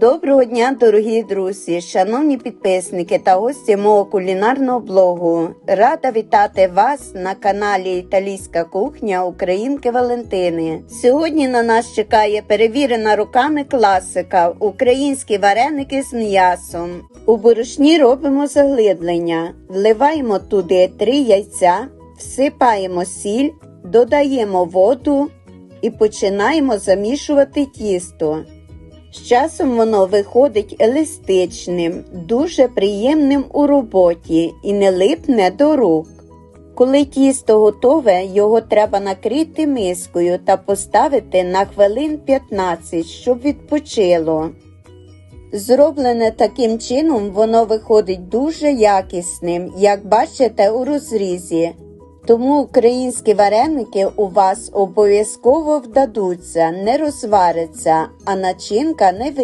Доброго дня, дорогі друзі, шановні підписники та гості мого кулінарного блогу. Рада вітати вас на каналі Італійська кухня Українки Валентини. Сьогодні на нас чекає перевірена руками класика українські вареники з м'ясом. У борошні робимо заглиблення, вливаємо туди 3 яйця, всипаємо сіль, додаємо воду і починаємо замішувати тісто. З часом воно виходить еластичним, дуже приємним у роботі і не липне до рук. Коли тісто готове, його треба накрити мискою та поставити на хвилин 15, щоб відпочило. Зроблене таким чином, воно виходить дуже якісним, як бачите у розрізі. Тому українські вареники у вас обов'язково вдадуться, не розваряться, а начинка не